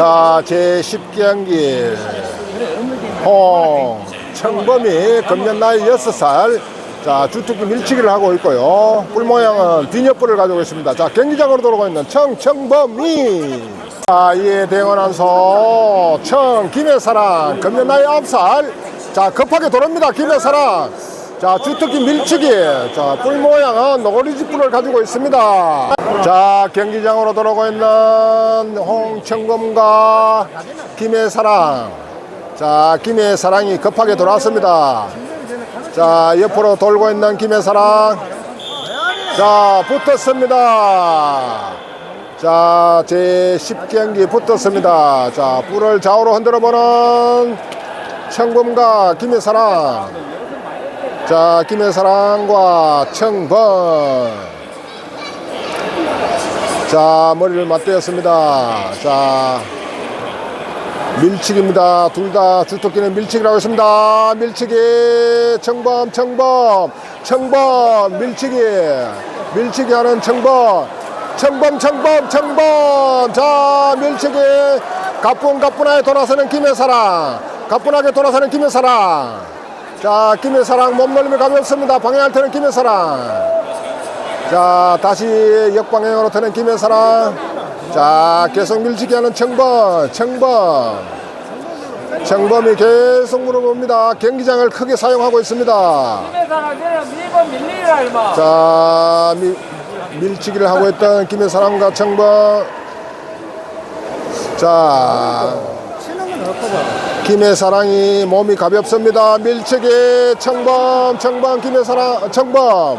자, 제 10경기 홍 청범이 금년 나이 6살 자, 주특기 밀치기를 하고 있고요. 뿔 모양은 비녀뿔을 가지고 있습니다. 자, 경기장으로 돌아오고 있는 청 청범이 자, 이에 대원한서 청 김혜사랑 금년 나이 9살 자, 급하게 돌아옵니다. 김혜사랑 자, 주특기 밀치기. 자, 뿔 모양은 노거리지 뿔을 가지고 있습니다. 자, 경기장으로 돌아오고 있는 홍청검과 김혜사랑. 자, 김혜사랑이 급하게 돌아왔습니다. 자, 옆으로 돌고 있는 김혜사랑. 자, 붙었습니다. 자, 제 10경기 붙었습니다. 자, 뿔을 좌우로 흔들어 보는 청검과 김혜사랑. 자, 김의 사랑과 청번. 자, 머리를 맞대었습니다. 자, 밀치기입니다. 둘 다 주토끼는 밀치기라고 했습니다. 밀치기, 청범, 청범, 청범, 밀치기, 밀치기 하는 청범, 청범, 청범, 청범. 자, 밀치기, 가뿐, 가뿐하게 돌아서는 김의 사랑, 가뿐하게 돌아서는 김의 사랑. 자, 김의 사랑 몸놀림이 가볍습니다. 방향할 때는 김의 사랑. 자, 다시 역방향으로 트는 김의 사랑. 자, 계속 밀치기 하는 청범, 청범. 청범이 계속 물어봅니다. 경기장을 크게 사용하고 있습니다. 자, 미, 밀치기를 하고 있던 김의 사랑과 청범. 자, 김의 사랑이 몸이 가볍습니다. 밀치기 청범 청범 김의 사랑 청범.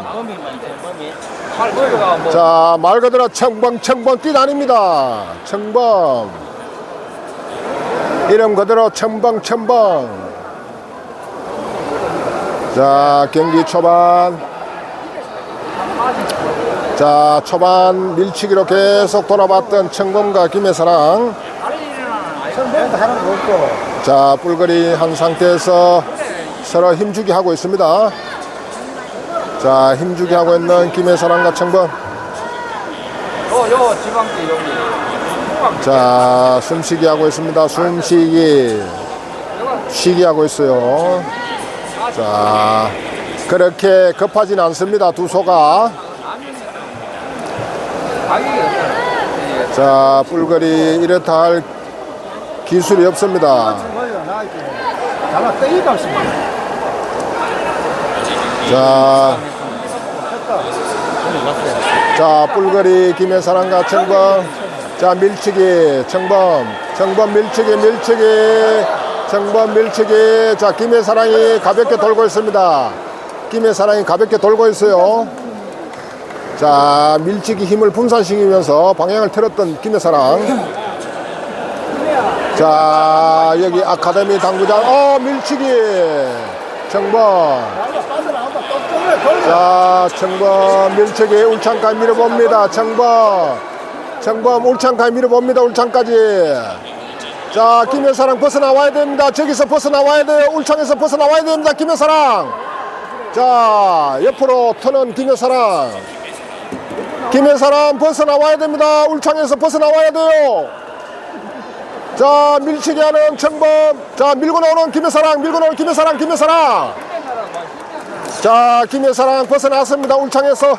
뭐자말 그대로 청범 청범 뛰다닙니다. 청범 이름 그대로 청범 청범. 자 경기 초반. 자 초반 밀치기로 계속 돌아봤던 청범과 김의 사랑. 자, 뿔거리 한 상태에서 서로 힘주기 하고 있습니다. 자, 힘주기 하고 있는 김해 사랑과 청범. 자, 숨쉬기 하고 있습니다. 숨쉬기. 쉬기 하고 있어요. 자, 그렇게 급하진 않습니다. 두 소가. 자, 뿔거리 이렇다 할 기술이 없습니다. 자, 자, 뿔거리 김의 사랑과 청범. 자, 밀치기, 청범. 청범 밀치기, 밀치기. 청범 밀치기. 자, 김의 사랑이 가볍게 돌고 있습니다. 김의 사랑이 가볍게 돌고 있어요. 자, 밀치기 힘을 분산시키면서 방향을 틀었던 김의 사랑. 자, 여기 아카데미 당구장. 어, 밀치기. 청범. 자, 청범 밀치기 울창까지 밀어봅니다. 청범. 청범 울창까지 밀어봅니다. 울창까지. 자, 김혜사랑 벗어나와야 됩니다. 저기서 벗어나와야 돼요. 울창에서 벗어나와야 됩니다. 김혜사랑. 자, 옆으로 터는 김혜사랑. 김혜사랑 벗어나와야 됩니다. 울창에서 벗어나와야 돼요. 자, 밀치기 하는 청범. 자, 밀고 나오는 김혜사랑, 밀고 나오는 김혜사랑, 김혜사랑. 자, 김혜사랑 벗어났습니다. 울창에서.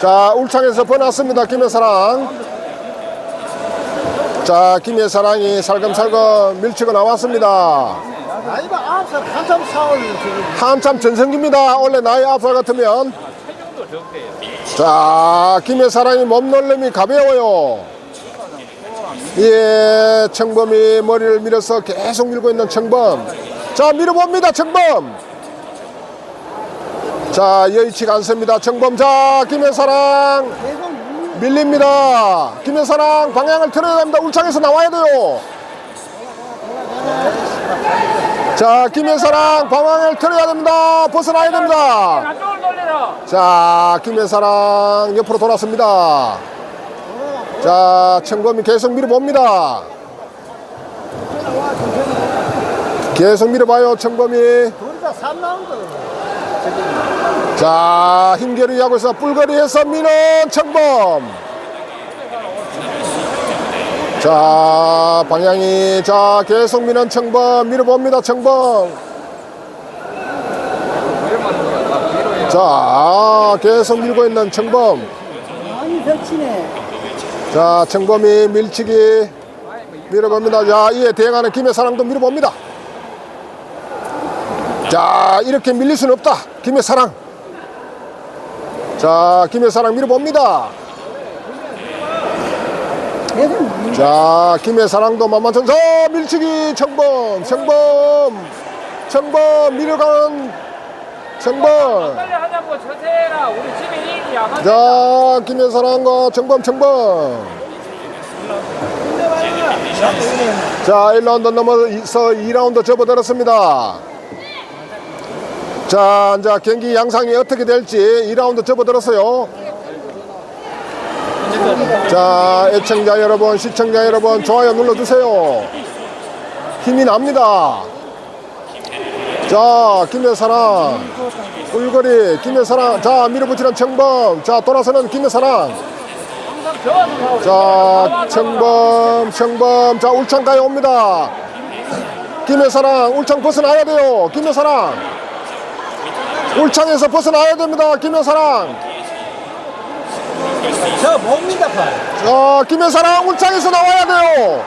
자, 울창에서 벗어났습니다. 김혜사랑. 자, 김혜사랑이 살금살금 밀치고 나왔습니다. 나이가 아홉 살 한참 사월 한참 전성기입니다. 원래 나이 아홉 살 같으면. 자, 김혜사랑이 몸놀림이 가벼워요. 예, 청범이 머리를 밀어서 계속 밀고 있는 청범. 자, 밀어봅니다, 청범. 자, 여의치가 않습니다. 청범. 자, 김혜사랑 밀립니다. 김혜사랑 방향을 틀어야 됩니다. 울창에서 나와야 돼요. 자, 김혜사랑 방향을 틀어야 됩니다. 벗어나야 됩니다. 자, 김혜사랑 옆으로 돌았습니다. 자, 청검이 계속 밀어봅니다. 계속 밀어봐요, 청검이. 둘다 3라운드 자, 힘겨루기 하고 있어. 뿔거리에서 미는 청범. 자, 방향이, 자, 계속 미는 청범, 밀어봅니다, 청범. 자, 계속 밀고 있는 청범. 많이 펼치네. 자, 청범이 밀치기 밀어봅니다. 자, 이에 대응하는 김의 사랑도 밀어봅니다. 자, 이렇게 밀릴 수는 없다. 김의 사랑. 자, 김의 사랑 밀어봅니다. 자, 김의 사랑도 만만천. 자, 밀치기 청범, 청범, 청범 밀어가 는 청범. 빨리 하자고 저세라 우리 안 하지 자, 사랑과 청범, 청범. 자, 1라운드 넘어서 2라운드 접어들었습니다. 자, 이제 경기 양상이 어떻게 될지 2라운드 접어들었어요. 자, 애청자 여러분, 시청자 여러분, 좋아요 눌러주세요. 힘이 납니다. 자, 김의 사랑. 꿀거리, 김의 사랑. 자, 밀어붙이는 청범. 자, 돌아서는 김의 사랑. 자, 청범, 청범. 자, 울창가에 옵니다. 김의 사랑, 울창 벗어나야 돼요. 김의 사랑. 울창에서 벗어나야 됩니다. 김의 사랑. 저 뭡니다, 팔. 자, 김의 사랑, 울창에서 나와야 돼요.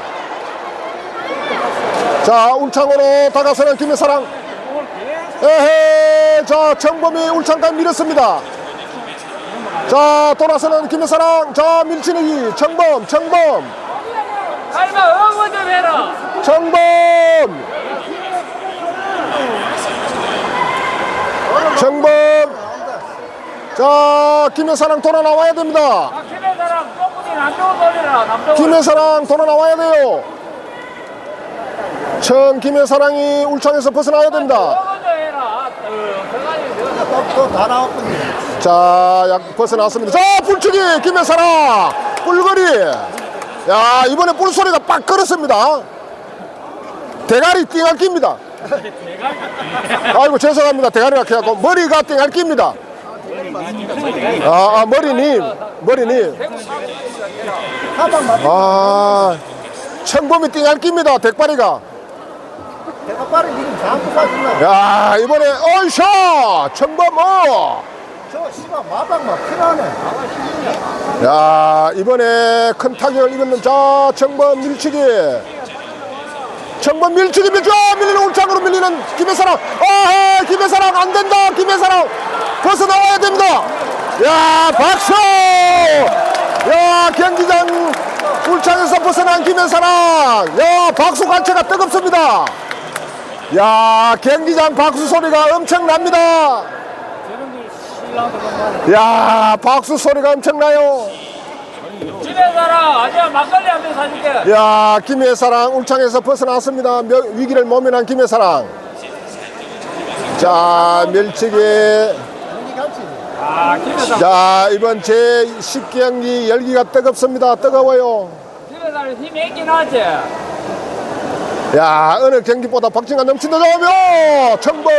자, 울창으로 다가서는 김의 사랑. 에헤, 자, 청범이 울창까지 밀었습니다. 자, 돌아서는 김의 사랑. 자, 밀치는 청범, 청범. 할마 응원 좀 해라. 청범. 청범. 자 김의 사랑 돌아 나와야 됩니다. 아 김의 사람 똥구니 남쪽으로 돌리라. 남쪽으로 김의 사랑 돌아 나와야 돼요. 청 김의 사랑이 울창에서 벗어나야 됩니다 응원 좀 해라 어, 그래가지고 또다 나왔군요. 자 약 벗어났습니다. 자 김의 사랑 뿔거리. 야 이번에 뿔소리가 빡 걸었습니다. 대가리 띵할 깁니다. 아이고 죄송합니다. 대가리가 해갖고 머리가 띵할 깁니다. 아, 아 머리님 머리님. 아 청범이 띵할 깁니다 대가리가 내가 빠르 지금 장구 사준다. 야 이번에 어이샤 청범 어저 씨발 마당 막 필요하네. 야 이번에 큰 타격을 입었는 자 청번 밀치기. 청번 밀치기 밀치 아, 밀리는 울창으로 밀리는 김혜사랑. 아 김혜사랑 안 된다 김혜사랑. 벗어 나와야 됩니다. 야 박수! 야 경기장 울창에서 벗어난 김혜사랑. 야 박수 관체가 뜨겁습니다 야 경기장 박수 소리가 엄청납니다. 야 박수 소리가 엄청나요. 김의 사람 아니야 막걸리 한병 사줄게. 야 김의 사랑 울창에서 벗어났습니다. 며- 위기를 모면한 김의 사랑. 자 멸치기. 아 자 이번 제 10경기 열기가 뜨겁습니다. 뜨거워요. 김의 사람 힘이 있긴 하지 야 어느 경기보다 박진가 넘친다 나오며 청범.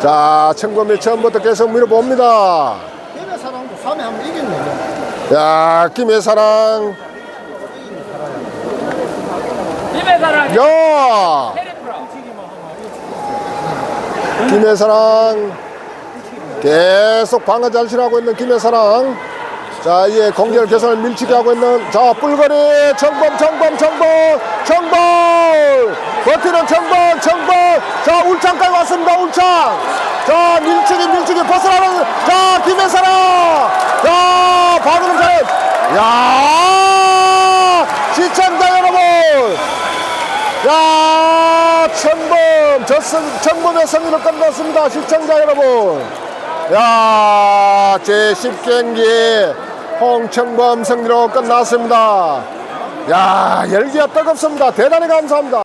자 청범이 처음부터 계속 밀어봅니다. 사람도 삼에 한번 이겼네. 야 김의 사랑. 김의 사람 야! 테리프라 김의 사랑. 계속 방어 잘실하고 있는 김의 사랑 자 이에 공격 개선을 밀치게 하고 있는 자 뿔거리 청범 청범 청범 청범! 버티는 청범 청범! 자 울창까지 왔습니다 울창! 자 밀치기 밀치기 벗어나는 자 김의 사랑 자 방어는 잘야 시청자 여러분! 야, 청범, 저 선, 청범의 승리로 끝났습니다. 시청자 여러분. 야, 제 10경기 홍청범 승리로 끝났습니다. 야, 열기가 뜨겁습니다. 대단히 감사합니다.